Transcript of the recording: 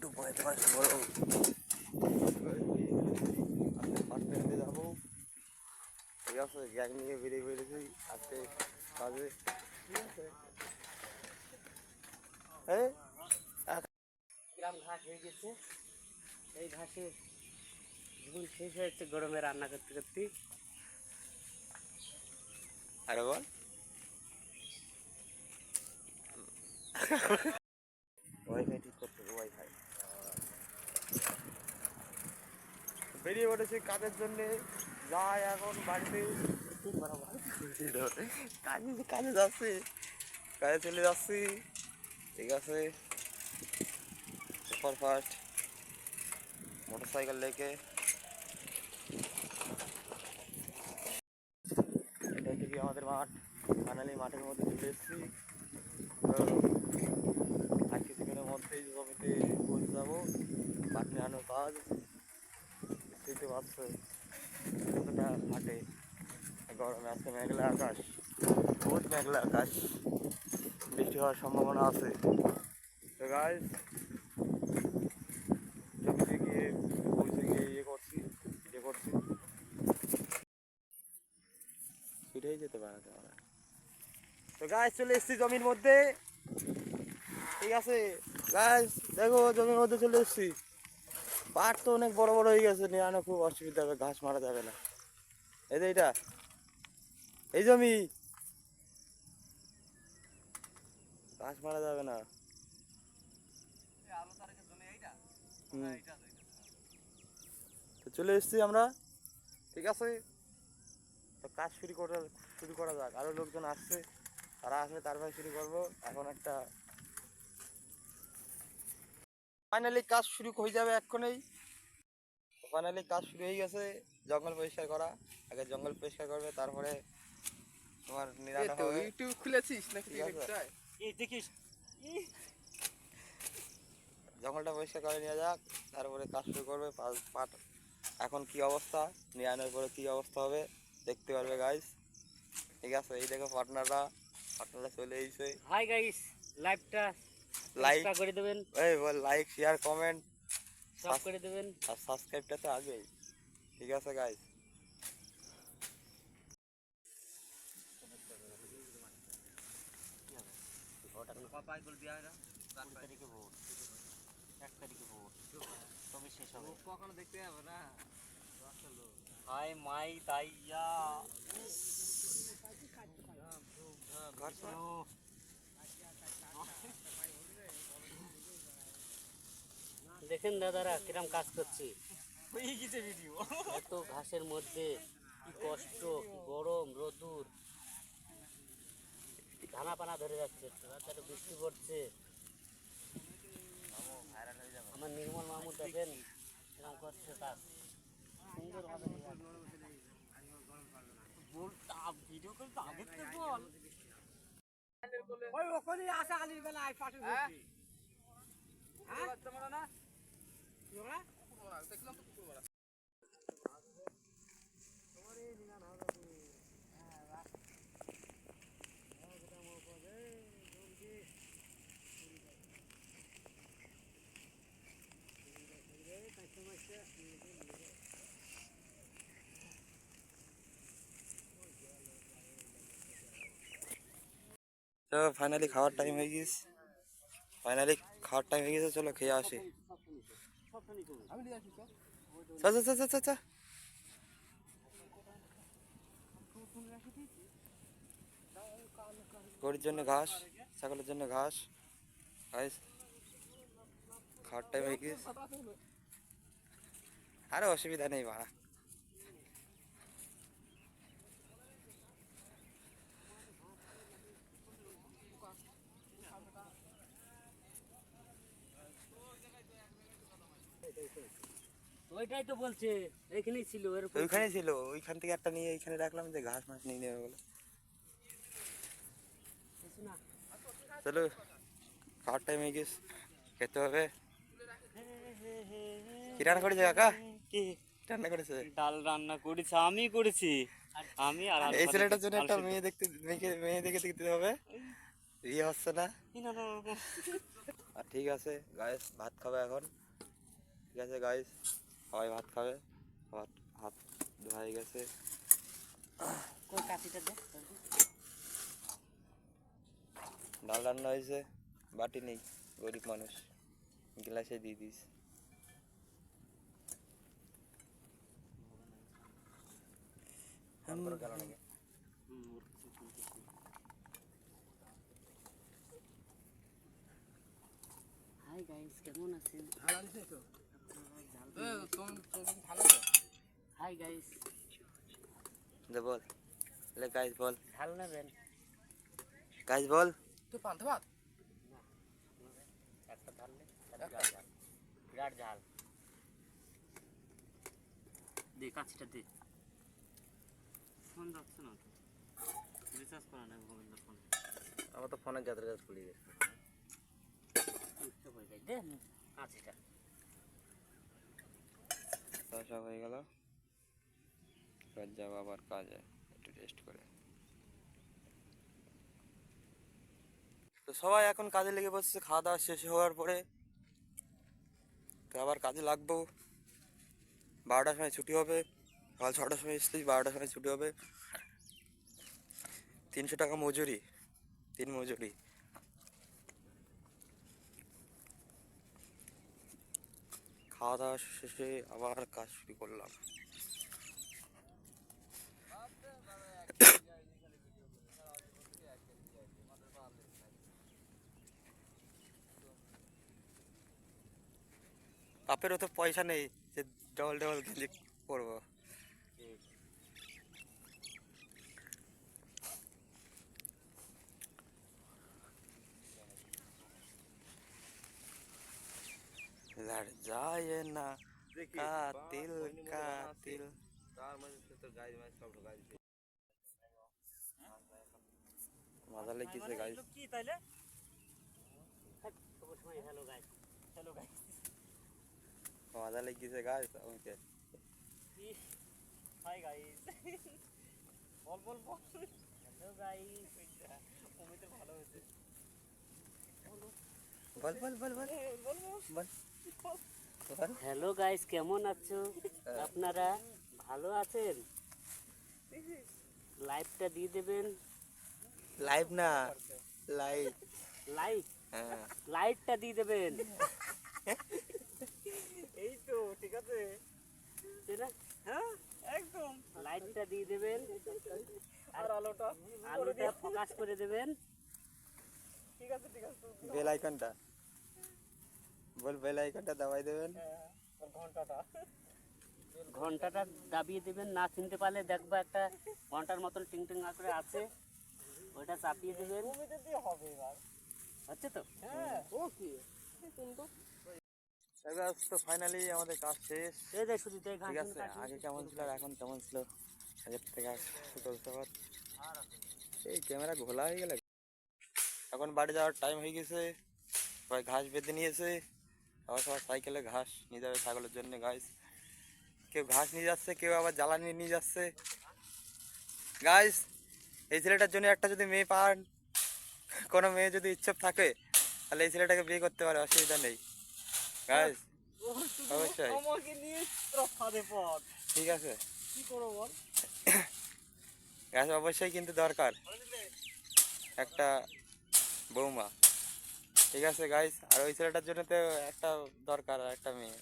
Two পঁয়তাল্লিশ গরম আজকে যাব ঠিক আছে গ্যাং নিয়ে বেরিয়ে বেরিয়েছি আজকে কাজে ঠিক আছে এই গ্রাম ঘাস হয়ে গেছে? এই ঘাসে জীবন শেষ হয়েছে গরমে রান্না করতে করতে। আরে বল ওয়াইফাই ঠিক করতে হবে ওয়াইফাই বেরিয়ে পড়েছি কাজের জন্যে। যাই এখন বাড়িতে। কাজে কাজে যাচ্ছি। কাজে চলে যাচ্ছি। ঠিক আছে। সুপার ফাস্ট মোটর সাইকেল লেকে। এটা হচ্ছে আমাদের মাঠ। ফাইনালি মাঠের মধ্যে চলে এসেছি। আর কিছুক্ষণের মধ্যেই জমিতে পৌঁছে যাব। মাঠ নেওয়ানোর কাজ। বুঝতেই পারছ কতটা হাটে গরমে আজকে মেঘলা আকাশ, বহুত মেঘলা আকাশ। বৃষ্টি হওয়ার সম্ভাবনা আছে। তো গাইজ জমিতে গিয়ে পৌঁছে গিয়ে ইয়ে করছি ইয়ে করছি। ফিরেই যেতে পারে আমরা তো গাছ চলে এসেছি জমির মধ্যে। ঠিক আছে? গাছ দেখো, জমির মধ্যে চলে এসেছি। পাট তো অনেক বড় বড় হয়ে গেছে, নিয়ে খুব অসুবিধা হবে, ঘাস মারা যাবে না। এই যে এইটা এই জমি ঘাস মারা যাবে না। চলে এসেছি আমরা। ঠিক আছে। কাজ শুরু করা শুরু করা যাক। আরও লোকজন আসছে। তারা আসলে তারপরে শুরু করব। এখন একটা ফাইনালি কাজ শুরু হয়ে যাবে এক্ষুনি। ফাইনালি কাজ শুরু হয়ে গেছে জঙ্গল পরিষ্কার করা। আগে জঙ্গল পরিষ্কার করবে তারপরে তোমার নিরানো হবে। ইউটিউব খুলেছিস নাকি এই দেখিস। জঙ্গলটা পরিষ্কার করে নিয়ে যাক তারপরে কাজ শুরু করবে পাট এখন কি অবস্থা? নিরানোর পরে কি অবস্থা হবে? দেখতে পারবে গাইস ঠিক আছে এই দেখো পার্টনাররা পার্টনাররা চলে এসেছে। হাই গাইস লাইভটা লাইক করে দেবেন। এই বল লাইক শেয়ার কমেন্ট সব করে দেবেন। আর সাবস্ক্রাইবটা তো আগেই। ঠিক আছে গাইস এক তারিখে ভোট তবে শেষ হবে কখনো দেখতে যাবে না হাই মাই দাইয়া দেখেন দাদারা কিরম কাজ করছি। হয়ে গেছে ভিডিও এত ঘাসের মধ্যে কি কষ্ট কি গরম রোদুর ধানা পানা ধরে যাচ্ছে তাড়াতাড়ি বৃষ্টি পড়ছে। আমার নির্মল মাহমুদ দেখেন এরকম করছে কাজ। সুন্দর ভিডিও করে তো আগে থেকে বল। ওই ওখানে আসা আলির বেলা আই পাঠে বলছি। হ্যাঁ? তোমরা না? তো ফাইনালি খাওয়ার টাইম হয়ে গেছে ফাইনালি খাওয়ার টাইম হয়ে গেছে চলো খেয়ে আসি। আমি নিয়ে আসি চা চা গরুর জন্য ঘাস ছাগলের জন্য ঘাস ঘাস খাওয়ার টাইম হয়ে গেছে আরে অসুবিধা নেই ভাড়া ওইটাই তো বলছে এখানেই ছিল ওইখানে ছিল ওইখান থেকে একটা নিয়ে এইখানে রাখলাম যে ঘাস মাছ নিয়ে নেবে বলে। চলো খাওয়ার টাইম হয়ে গেছে খেতে হবে। কি রান্না করেছে কাকা? কি রান্না করেছে? ডাল রান্না করেছি আমি করেছি। আমি আর এই ছেলেটার জন্য একটা মেয়ে দেখতে মেয়েকে মেয়ে দেখে দেখতে হবে। ইয়ে হচ্ছে না? আর ঠিক আছে গাইস ভাত খাবে এখন। ঠিক আছে গাইস সবাই ভাত খাবে ভাত হাত ধোয়া হয়ে গেছে কই কাঠিটা দে ডাল রান্না হয়েছে বাটি নেই গরিব মানুষ গ্লাসে দিয়ে দিস হাই গাইস কেমন আছেন হাই গাইস দে বল। লে গাইস বল। ঝাল নেবেন গাইস বল। তুই পান্তা ভাত? একটা বিরাট ঝাল। বিরাট ঝাল। দে কাছিটা দে। ফোন যাচ্ছে না রিচার্জ করা নাই গোবিন্দর ফোন। আমার তো ফোনের যাত্রা যাত্রা খুলে গেছে। দে কাছিটা তো সব হয়ে গেল। এবার যাব আবার কাজে, একটু রেস্ট করে। তো সবাই এখন কাজে লেগে বসছে খাওয়া দাওয়া শেষ হওয়ার পরে। তো আবার কাজে লাগবো। বারোটার সময় ছুটি হবে। সকাল ছটার সময় এসছি, বারোটার সময় ছুটি হবে। তিনশো টাকা মজুরি, তিন মজুরি। খাওয়া দাওয়া শেষে আবার কাজ শুরু করলাম। বাপেরও তো পয়সা নেই যে ডবল ডবল গেঞ্জি করব। लड़ जाए ना कातिल कातिल মজা লেগেছে গাইস কি তাইলে সব সময় হ্যালো গাইস হ্যালো গাইস মজা লেগেছে গাইস আমাকে হাই গাইস বল বল বল হ্যালো গাইস অমিতের ভালো হয়েছে বল বল বল বল বল বল হ্যালো গাইস কেমন আছো? আপনারা ভালো আছেন? লাইভটা দিয়ে দেবেন। লাইভ না লাইভ। লাইভ? হ্যাঁ। লাইটটা দিয়ে দেবেন। এই তো ঠিক আছে। তাই না? হ্যাঁ একদম। লাইটটা দিয়ে দেবেন। আর আলোটা আলুটা ফোকাস করে দেবেন। ঠিক আছে ঠিক আছে। বেল আইকনটা। বল বেল আইকনটা দাবাই দেবেন। আর ঘন্টাটা। ঘন্টাটা দাবিয়ে দেবেন না চিনতে পারলে দেখব একটা ঘণ্টার মতন টিং টিং করে আছে। ওইটা চাপিয়ে দেবেন। হবে এবার। হচ্ছে তো? হ্যাঁ। ও কি? এবার তো ফাইনালি আমাদের কাজ শেষ। এই দেখ শুধু ঠিক আছে আগে কেমন ছিল আর এখন কেমন ছিল? আগের থেকে। এই ক্যামেরা ঘোলা হয়ে গেলে এখন বাড়ি যাওয়ার টাইম হয়ে গেছে। সবাই ঘাস বেঁধে নিয়েছে। আবার সবার সাইকেলে ঘাস নিয়ে যাবে ছাগলের জন্য গাইস কেউ ঘাস নিয়ে যাচ্ছে কেউ আবার জ্বালানি নিয়ে যাচ্ছে। গাইস এই ছেলেটার জন্য একটা যদি মেয়ে পান কোনো মেয়ে যদি ইচ্ছুক থাকে তাহলে এই ছেলেটাকে বিয়ে করতে পারে অসুবিধা নেই। গাইস অবশ্যই। ঠিক আছে। গ্যাস অবশ্যই কিন্তু দরকার। একটা বৌমা। ঠিক আছে গাইস আর ওই ছেলেটার জন্য তো একটা দরকার একটা মেয়ে।